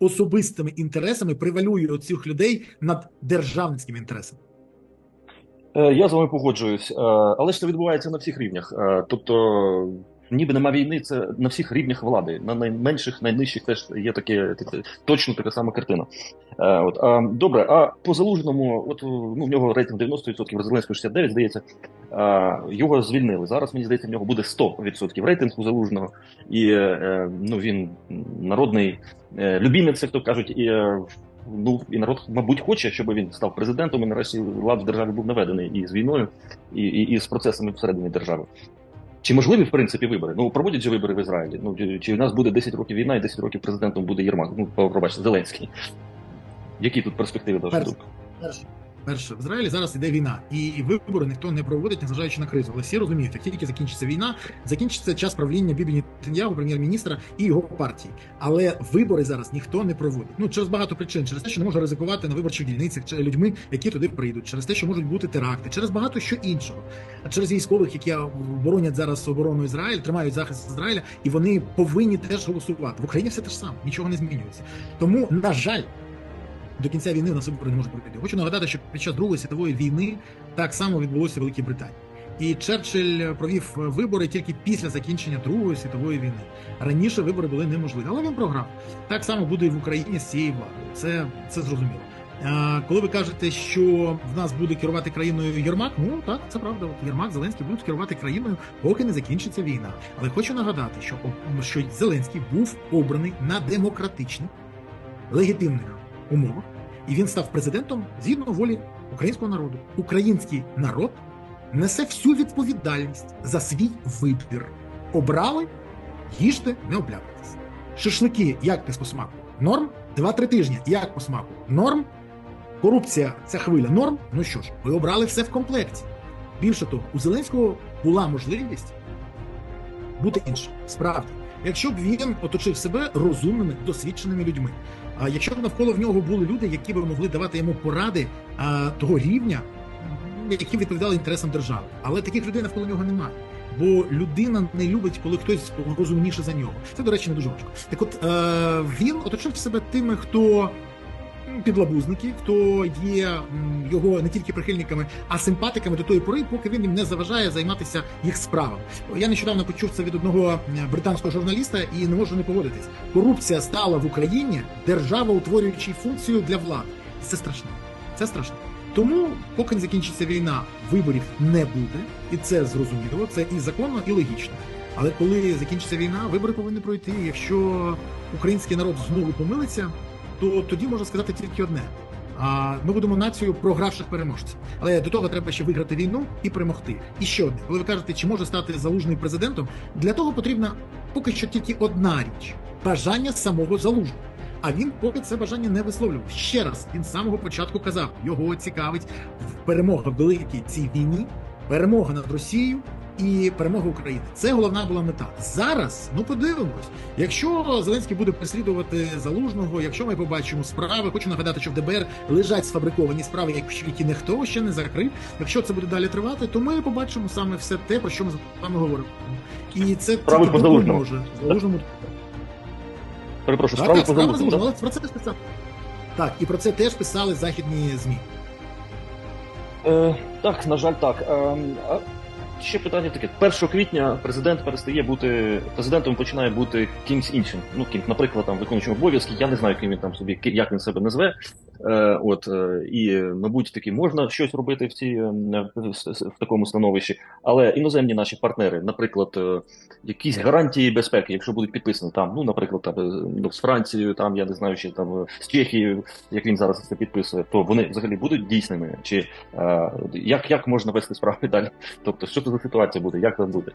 особистими інтересами превалює цих людей над державницькими інтересами. Е, Я з вами погоджуюсь, е, але ж це відбувається на всіх рівнях. Е, Тобто, ніби нема війни, це на всіх рівнях влади. На найменших, найнижчих теж є таке точно така сама картина. Е, От а, добре, а по залужному, от ну в нього рейтинг 90%, в Зеленського 69, здається. А, його звільнили. Зараз мені здається, в нього буде 100% рейтингу залужного, і е, ну він народний е, любімець, як то кажуть, і. е, Ну і народ, мабуть, хоче, щоб він став президентом і нарешті лад в державі був наведений і з війною, і, і, і з процесами всередині держави. Чи можливі в принципі вибори? Ну проводять же вибори в Ізраїлі. Ну чи, у нас буде 10 років війна і 10 років президентом буде Єрмак? Ну пробачте, Зеленський. Які тут перспективи до думки? Перше, в Ізраїлі зараз іде війна, і вибори ніхто не проводить, незважаючи на кризу. Але всі розуміють, як тільки закінчиться війна, закінчиться час правління Бібі Нетаньягу, прем'єр-міністра і його партії. Але вибори зараз ніхто не проводить. Ну через багато причин, через те, що не може ризикувати на виборчих дільницях чи людьми, які туди прийдуть, через те, що можуть бути теракти, через багато що іншого. А через військових, які боронять зараз оборону Ізраїль, тримають захист Ізраїля, і вони повинні теж голосувати. В Україні все те ж саме, нічого не змінюється. Тому, на жаль. До кінця війни нас вибори не можуть пройти. Хочу нагадати, що під час Другої світової війни так само відбулося в Великій Британії. І Черчилль провів вибори тільки після закінчення Другої світової війни. Раніше вибори були неможливі, але він програв. Так само буде і в Україні з цією владою. Це, це зрозуміло. Коли ви кажете, що в нас буде керувати країною Єрмак, ну так, це правда. От Єрмак, Зеленський будуть керувати країною, поки не закінчиться війна. Але хочу нагадати, що, що Зеленський був обраний на демократичних, легітимних умовах, і він став президентом згідно волі українського народу. Український народ несе всю відповідальність за свій вибір. Обрали, їжте, не обляпайтесь. Шашлики, як без по смаку? Норм. Два-три тижні, як по смаку? Норм. Корупція, ця хвиля норм. Ну що ж, ви обрали все в комплекті. Більше того, у Зеленського була можливість бути іншим. Справді, якщо б він оточив себе розумними, досвідченими людьми. Якщо б навколо в нього були люди, які б могли давати йому поради а, того рівня, які відповідали інтересам держави, але таких людей навколо нього немає. Бо людина не любить, коли хтось розумніше за нього. Це, до речі, не дуже важко. Так, от е, він оточив себе тими, хто підлабузники, хто є його не тільки прихильниками, а симпатиками до тої пори, поки він їм не заважає займатися їх справами. Я нещодавно почув це від одного британського журналіста і не можу не погодитись. Корупція стала в Україні держава, утворюючи функцію для влади. Це страшно. Це страшно. Тому, поки не закінчиться війна, виборів не буде, і це зрозуміло, це і законно, і логічно. Але коли закінчиться війна, вибори повинні пройти. Якщо український народ знову помилиться, то тоді можна сказати тільки одне: а ми будемо нацією програвших переможців. Але до того треба ще виграти війну і перемогти. І ще одне, коли ви кажете, чи може стати залужний президентом, для того потрібна поки що тільки одна річ бажання самого залужного. А він поки це бажання не висловлював. Ще раз він з самого початку казав, його цікавить перемога в великій цій війні, перемога над Росією і перемога України. Це головна була мета. Зараз ну подивимось. Якщо Зеленський буде переслідувати залужного, якщо ми побачимо справи, хочу нагадати, що в ДБР лежать сфабриковані справи, які ніхто ще не закрив. Якщо це буде далі тривати, то ми побачимо саме все те, про що ми з вами говоримо. І це Справи по Залужному. допоможе залужному. Перепрошую, справи так, по справа залужному. але про це теж писали. Так, і про це теж писали західні ЗМІ. Е, так, на жаль, так. Е, ще питання таке: 1 квітня президент перестає бути президентом, починає бути кимсь іншим. Ну, ким, наприклад, там виконуючим обов'язки. Я не знаю, ким він там собі як він себе назве. Е, от е, і, мабуть, таки можна щось робити в цій е, в, такому становищі. Але іноземні наші партнери, наприклад, якісь гарантії безпеки, якщо будуть підписані там, ну, наприклад, там, ну, з Францією, там я не знаю, чи там з Чехією, як він зараз це підписує, то вони взагалі будуть дійсними? Чи як, як можна вести справи далі? Тобто, що це за ситуація буде? Як це буде?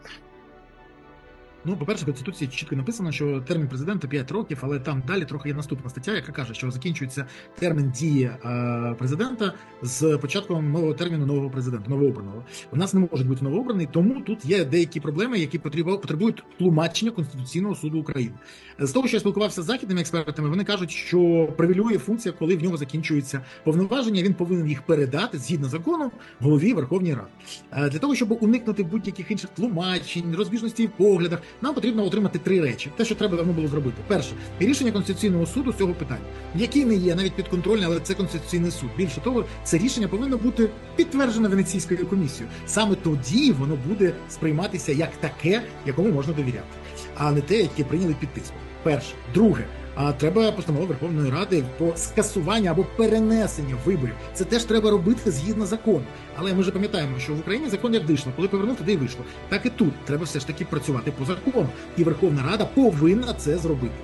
Ну, по-перше, в Конституції чітко написано, що термін президента 5 років, але там далі трохи є наступна стаття, яка каже, що закінчується термін дії е, президента з початком нового терміну нового президента, новообраного. У нас не може бути новообраний, тому тут є деякі проблеми, які потребу- потребують тлумачення Конституційного суду України. З того, що я спілкувався з західними експертами, вони кажуть, що привілює функція, коли в нього закінчуються повноваження, він повинен їх передати згідно закону голові Верховної Ради. Е, Для того, щоб уникнути будь-яких інших тлумачень, розбіжностей в поглядах, Нам потрібно отримати три речі. Те, що треба давно було зробити. Перше, рішення конституційного суду з цього питання, який не є навіть підконтрольний, але це конституційний суд. Більше того, це рішення повинно бути підтверджене Венеційською комісією. Саме тоді воно буде сприйматися як таке, якому можна довіряти, а не те, яке прийняли під тиском. Перше, друге. А треба постанова Верховної Ради по скасуванню або перенесення виборів. Це теж треба робити згідно закону. Але ми ж пам'ятаємо, що в Україні закон як вийшло, коли повернув, туди й вийшло. Так і тут треба все ж таки працювати по закону, і Верховна Рада повинна це зробити.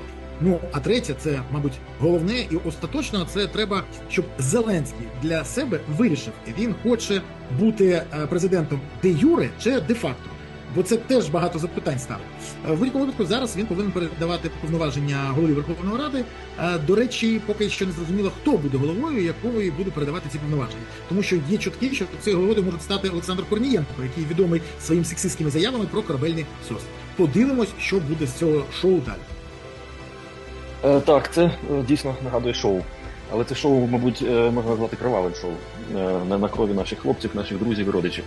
Ну а третє, це мабуть головне і остаточно. Це треба, щоб Зеленський для себе вирішив, він хоче бути е, президентом де юре чи де факто. Бо це теж багато запитань ставить. Е, В будь-якому випадку зараз він повинен передавати повноваження голові Верховної Ради. Е, До речі, поки що не зрозуміло, хто буде головою, якою буде передавати ці повноваження. Тому що є чутки, що цією головою може стати Олександр Корнієнко, який відомий своїм сексистськими заявами про корабельний сос. Подивимось, що буде з цього шоу далі. Е, Так, це дійсно нагадує шоу. Але це шоу, мабуть, можна назвати кровавим шоу на, крові наших хлопців, наших друзів і родичів.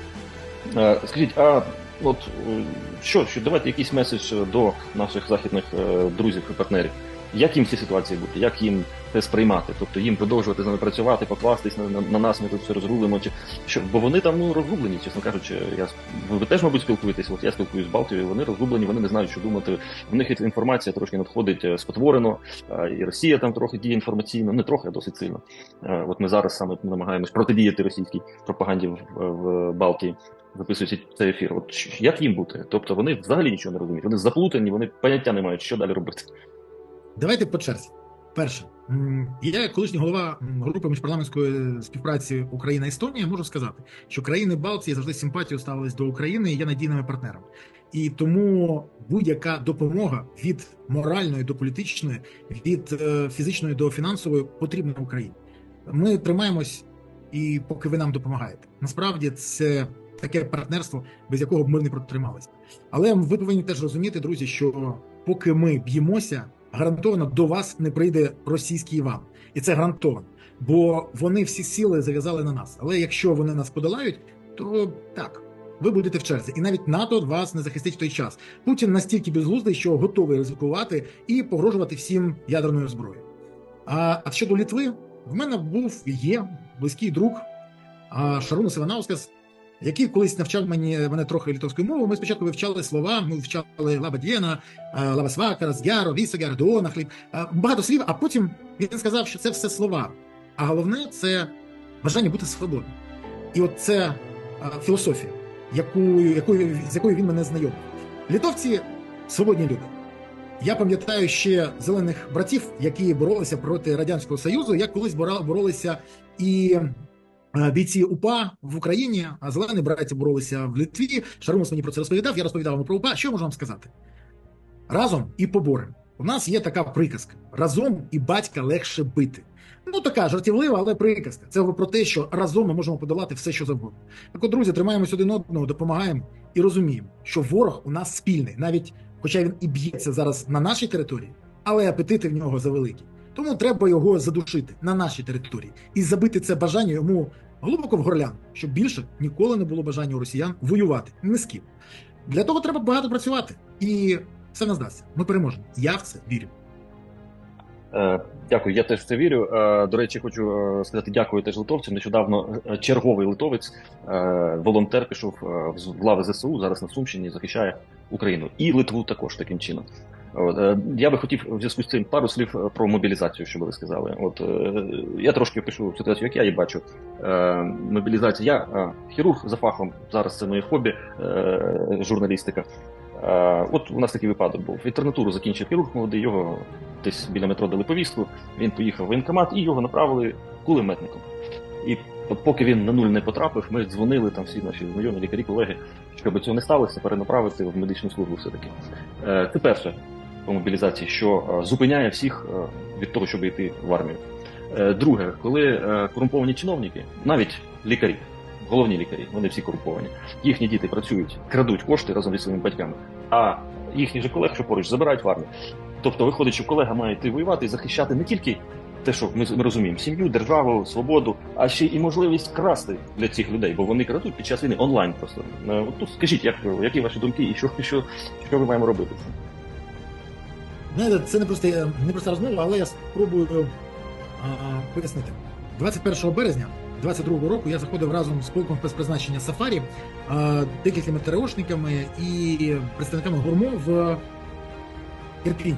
Скажіть, а от е, що, що давайте якийсь меседж до наших західних е, друзів і партнерів. Як їм в цій ситуації бути? Як їм це сприймати? Тобто їм продовжувати з нами працювати, покластись на, на, на нас, ми тут все розрулимо. Чи що? Бо вони там ну розгублені, чесно кажучи. Я ви теж, мабуть, спілкуєтесь. От я спілкуюсь з Балтією, вони розгублені, вони не знають, що думати. В них інформація трошки надходить е, спотворено, і Росія там трохи діє інформаційно, не трохи, а досить сильно. Е, От ми зараз саме намагаємось протидіяти російській пропаганді в, в Балтії. Записуючи цей ефір. От як їм бути? Тобто вони взагалі нічого не розуміють. Вони заплутані, вони поняття не мають, що далі робити. Давайте по черзі. Перше, я, як колишній голова групи міжпарламентської співпраці Україна-Естонія, можу сказати, що країни Балтії завжди з симпатією ставились до України і є надійними партнерами. І тому будь-яка допомога від моральної до політичної, від е, фізичної до фінансової потрібна Україні. Ми тримаємось, і поки ви нам допомагаєте. Насправді це таке партнерство, без якого б ми не протрималися. Але ви повинні теж розуміти, друзі, що поки ми б'ємося, гарантовано до вас не прийде російський Іван, і це гарантовано. Бо вони всі сили зав'язали на нас. Але якщо вони нас подолають, то так. Ви будете в черзі, і навіть НАТО вас не захистить в той час. Путін настільки безглуздий, що готовий ризикувати і погрожувати всім ядерною зброєю. А, а щодо Літви, в мене був і є близький друг Шарунас Іванаускас, який колись навчав мені мене трохи літовської мови. Ми спочатку вивчали слова, ми вивчали лабадєна, лабасвакара, згяро, вісагяр, дуона, хліб, е, багато слів, а потім він сказав, що це все слова. А головне це бажання бути свободним. І от це е, філософія, якою, якою, з якою він мене знайомив. Літовці свободні люди. Я пам'ятаю ще зелених братів, які боролися проти Радянського Союзу, як колись боролися і е, бійці УПА в Україні, а зелені браті боролися в Литві. Шарумас мені про це розповідав. Я розповідав вам про УПА. Що можу вам сказати? Разом і поборем. У нас є така приказка: разом і батька легше бити. Ну, така жартівлива, але приказка. Це про те, що разом ми можемо подолати все, що завгодно. Так от, друзі, тримаємось один одного, допомагаємо і розуміємо, що ворог у нас спільний, навіть хоча він і б'ється зараз на нашій території, але апетити в нього завеликі. Тому треба його задушити на нашій території і забити це бажання йому глибоко в горлян, щоб більше ніколи не було бажання у росіян воювати ні з ким. Для того треба багато працювати, і все не здасться. Ми переможемо. Я в це вірю. Е, Дякую, я теж в це вірю. Е, До речі, хочу е, сказати дякую теж литовцям. Нещодавно черговий литовець, волонтер, пішов в лави ЗСУ, зараз на Сумщині захищає Україну і Литву також таким чином. От, е, я би хотів в зв'язку з цим пару слів е, про мобілізацію, що ви сказали. От е, я трошки опишу ситуацію, як я її бачу. Мобілізація. Я хірург за фахом, зараз це моє хобі, журналістика. От у нас такий випадок був. Інтернатуру закінчив хірург молодий, його десь біля метро дали повістку. Він поїхав в воєнкомат і його направили кулеметником. І поки він на нуль не потрапив, ми дзвонили там всі наші знайомі лікарі, колеги, щоб цього не сталося, перенаправити в медичну службу все-таки. Е, Це перше по мобілізації, що е, зупиняє всіх е, від того, щоб йти в армію. Е, Друге, коли корумповані чиновники, навіть лікарі, головні лікарі, вони всі корумповані, їхні діти працюють, крадуть кошти разом зі своїми батьками, а їхніх же колег, що поруч, забирають в армію. Тобто виходить, що колега має йти воювати і захищати не тільки те, що ми, ми розуміємо, сім'ю, державу, свободу, а ще і можливість красти для цих людей, бо вони крадуть під час війни онлайн просто. От тут скажіть, як, які ваші думки і що, що, що ми маємо робити? Знаєте, це не просто не проста розмова, але я спробую а, пояснити. 21 березня 22-го року я заходив разом з полком спецпризначення Сафарі, а, декількома ТРОшниками і представниками гурмо в Ірпінь.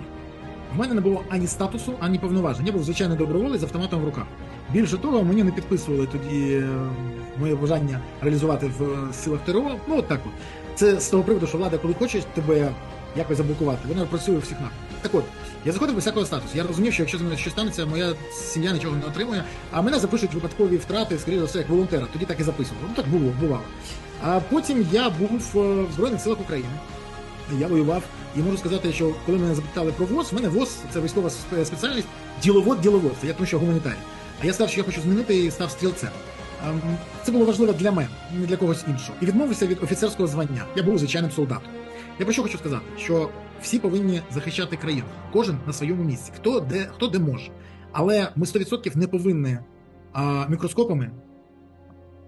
В мене не було ані статусу, ані повноважень. Я був звичайний доброволець з автоматом в руках. Більше того, мені не підписували тоді е, моє бажання реалізувати в е, силах ТРО. Ну от так от. Це з того приводу, що влада, коли хоче тебе якось заблокувати, вона працює у всіх напрямках. Так от, я заходив без всякого статусу. Я розумів, що якщо з мене щось станеться, моя сім'я нічого не отримує, а мене запишуть випадкові втрати, скоріше за все, як волонтера. Тоді так і записували. Ну так було, бувало. А потім я був е, в Збройних силах України. Я воював, і можу сказати, що коли мене запитали про ВОЗ, в мене ВОЗ це військова спеціальність, діловод діловод. Це я тому, що гуманітарій. А я сказав, що я хочу змінити і став стрілцем. Ем, Це було важливо для мене, не для когось іншого. І відмовився від офіцерського звання. Я був звичайним солдатом. Я про що хочу сказати? Що всі повинні захищати країну, кожен на своєму місці, хто де, хто де може. Але ми 100% не повинні а, мікроскопами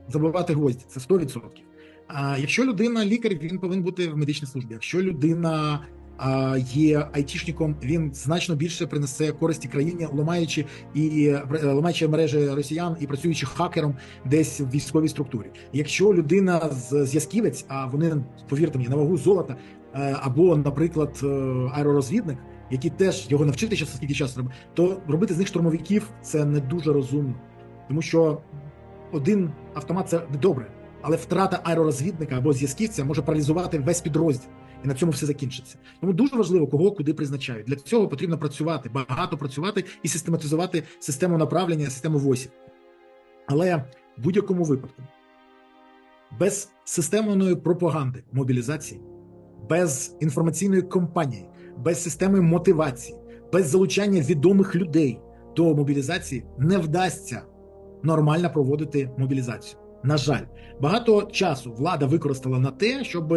забивати гвозді. Це 100%. А якщо людина лікар, він повинен бути в медичній службі. Якщо людина а, є айтішником, він значно більше принесе користі країні, ламаючи і ламаючи мережі росіян і працюючи хакером десь в військовій структурі. Якщо людина з зв'язківець, а вони повірте мені на вагу золота, або, наприклад, е, аеророзвідник. Які теж його навчити ще скільки часу треба, то робити з них штурмовиків це не дуже розумно, тому що один автомат це добре, але втрата аеророзвідника або зв'язківця може паралізувати весь підрозділ, і на цьому все закінчиться. Тому дуже важливо, кого куди призначають. Для цього потрібно працювати, багато працювати і систематизувати систему направлення, систему ВОСів. Але в будь-якому випадку, без системної пропаганди мобілізації, без інформаційної кампанії, без системи мотивації, без залучання відомих людей до мобілізації не вдасться нормально проводити мобілізацію. На жаль, багато часу влада використала на те, щоб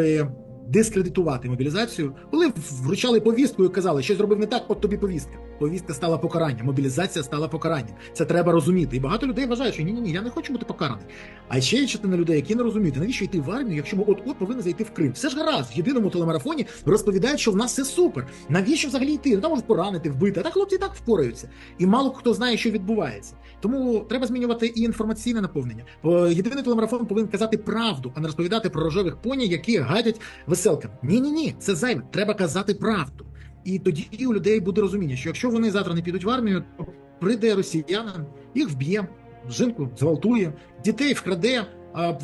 дискредитувати мобілізацію, коли вручали повістку і казали, що зробив не так, от тобі повістка. Повістка стала покаранням, мобілізація стала покаранням. Це треба розуміти. І багато людей вважають, що ні, ні, ні, я не хочу бути покараний. А ще є частина людей, які не розуміють, навіщо йти в армію, якщо ми от-от повинні зайти в Крим. Все ж гаразд, в єдиному телемарафоні розповідають, що в нас все супер. Навіщо взагалі йти? Ну там можуть поранити, вбити, а так хлопці так впораються. І мало хто знає, що відбувається. Тому треба змінювати і інформаційне наповнення. Єдиний телемарафон повинен казати правду, а не розповідати про рожевих поні, які гадять веселкам. Ні, ні, ні, це зайве. Треба казати правду. І тоді у людей буде розуміння, що якщо вони завтра не підуть в армію, то прийде росіянин, їх вб'є, жінку зґвалтує, дітей вкраде,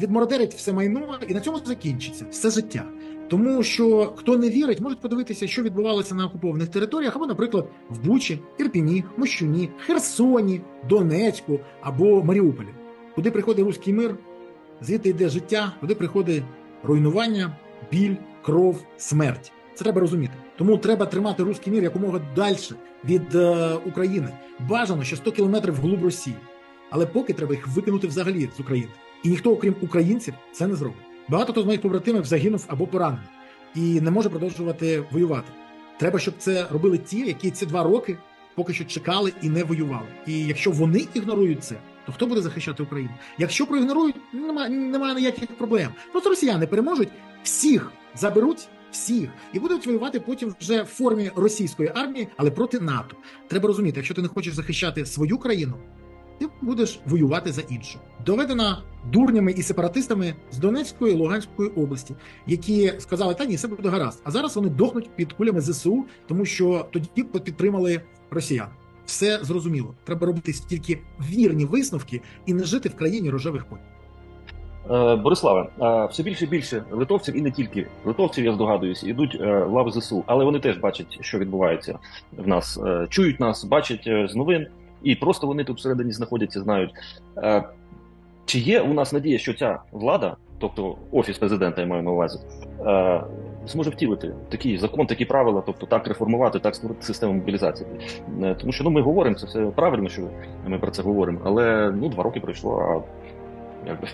відмородерить все майно, і на цьому закінчиться все життя. Тому що хто не вірить, можуть подивитися, що відбувалося на окупованих територіях, або, наприклад, в Бучі, Ірпіні, Мощуні, Херсоні, Донецьку або Маріуполі, куди приходить руський мир, звідти йде життя, куди приходить руйнування, біль, кров, смерть. Це треба розуміти. Тому треба тримати руський мір якомога далі від е, України. Бажано, що 100 кілометрів вглуб Росії. Але поки треба їх викинути взагалі з України. І ніхто, окрім українців, це не зробить. Багато хто з моїх побратимів загинув або поранений і не може продовжувати воювати. Треба, щоб це робили ті, які ці два роки поки що чекали і не воювали. І якщо вони ігнорують це, то хто буде захищати Україну? Якщо проігнорують, немає, немає ніяких проблем. Просто росіяни переможуть, всіх заберуть. Всіх і будуть воювати потім вже в формі російської армії, але проти НАТО. Треба розуміти, якщо ти не хочеш захищати свою країну, ти будеш воювати за іншу. Доведена дурнями і сепаратистами з Донецької і Луганської області, які сказали, та ні, все буде гаразд. А зараз вони дохнуть під кулями ЗСУ, тому що тоді підтримали росіян. Все зрозуміло. Треба робити тільки вірні висновки і не жити в країні рожевих коней. Е, Бориславе, е, все більше і більше литовців, і не тільки литовців, я здогадуюсь, йдуть е, в лави ЗСУ, але вони теж бачать, що відбувається в нас, чують нас, бачать з новин, і просто вони тут всередині знаходяться, знають. Чи є у нас надія, що ця влада, тобто офіс президента, я маю на увазі, зможе втілити такий закон, такі правила, тобто так реформувати, так створити систему мобілізації? Тому що ну ми говоримо, це все правильно, що ми про це говоримо, але ну два роки пройшло, а якби.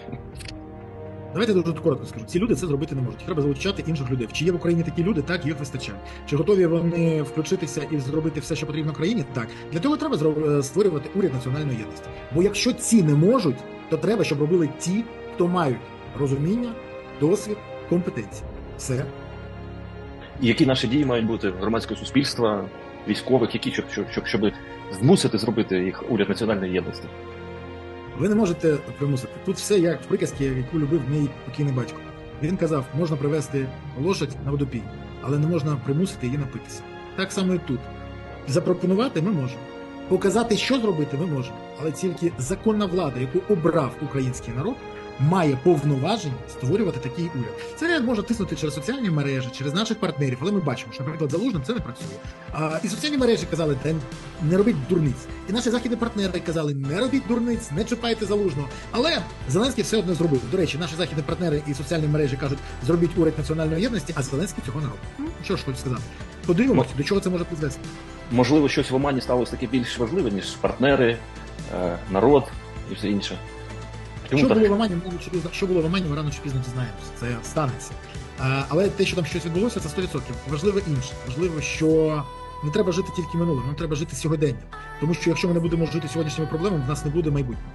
Давайте дуже коротко скажу. Ці люди це зробити не можуть. Треба залучати інших людей. Чи є в Україні такі люди? Так, їх вистачає. Чи готові вони включитися і зробити все, що потрібно країні? Так. Для того треба е, створювати уряд національної єдності. Бо якщо ці не можуть, то треба, щоб робили ті, хто мають розуміння, досвід, компетенції. Все. Які наші дії мають бути громадського суспільства, військових, які щоб, щоб, щоб, щоб змусити зробити їх уряд національної єдності? Ви не можете примусити. Тут все як в приказці, яку любив мій покійний батько. Він казав, можна привезти лошадь на водопій, але не можна примусити її напитися. Так само і тут. Запропонувати ми можемо. Показати, що зробити, ми можемо. Але тільки законна влада, яку обрав український народ, має повноваження створювати такий уряд. Це уряд може тиснути через соціальні мережі, через наших партнерів, але ми бачимо, що, наприклад, залужним це не працює. А, і соціальні мережі казали, та не робіть дурниць. І наші західні партнери казали, не робіть дурниць, не чіпайте залужного. Але Зеленський все одно зробив. До речі, наші західні партнери і соціальні мережі кажуть, зробіть уряд національної єдності, а Зеленський цього не робить. Ну, що ж хочу сказати. Подивимося, до чого це може призвести. Можливо, щось в Омані сталося таке більш важливе, ніж партнери, е, народ і все інше. Чому Що так? було в Омані, ми чи пізно, що було в Омані, ми рано чи пізно дізнаємося. Це станеться. А, але те, що там щось відбулося, це 100%. Важливо інше. Важливо, що не треба жити тільки минулим, нам треба жити сьогоденням. Тому що якщо ми не будемо жити сьогоднішніми проблемами, в нас не буде майбутнього.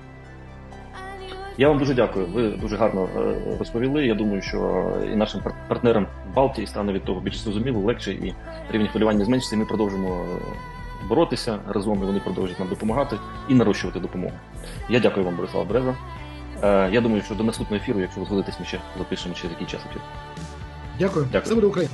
Я вам дуже дякую. Ви дуже гарно е, розповіли. Я думаю, що і нашим партнерам в Балтії стане від того більш зрозуміло, легше і рівень хвилювання зменшиться. І ми продовжимо е, боротися разом. І вони продовжують нам допомагати і нарощувати допомогу. Я дякую вам, Борислава Береза. Е, Я думаю, що до наступного ефіру, якщо ви згодитесь, ми ще запишемо через який час. Дякую. Дякую. Це буде Україна.